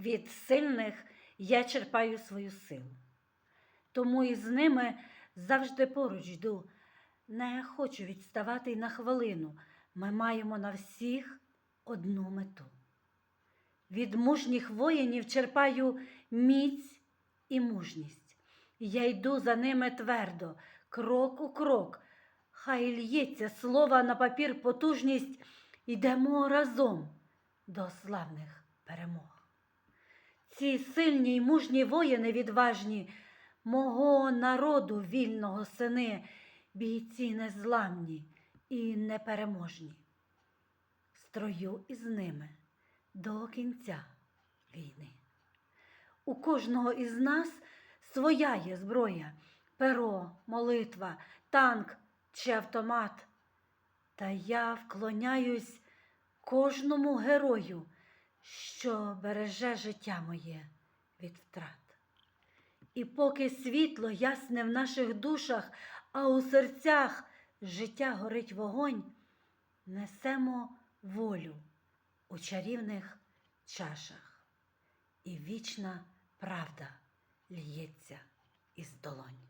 від сильних я черпаю свою силу. Тому і з ними завжди поруч йду. Не хочу відставати й на хвилину. Ми маємо на всіх одну мету. Від мужніх воїнів черпаю міць і мужність. Я йду за ними твердо, крок у крок. Хай лється слова на папір потужність, йдемо разом до славних перемог. Ці сильні й мужні воїни відважні, мого народу вільного сини, бійці незламні і непереможні. Строю із ними до кінця війни. У кожного із нас своя є зброя, перо, молитва, танк чи автомат. Та я вклоняюсь кожному герою, що береже життя моє від втрат. І поки світло ясне в наших душах, а у серцях життя горить вогонь, несемо волю у чарівних чашах, і вічна правда лється із долонь.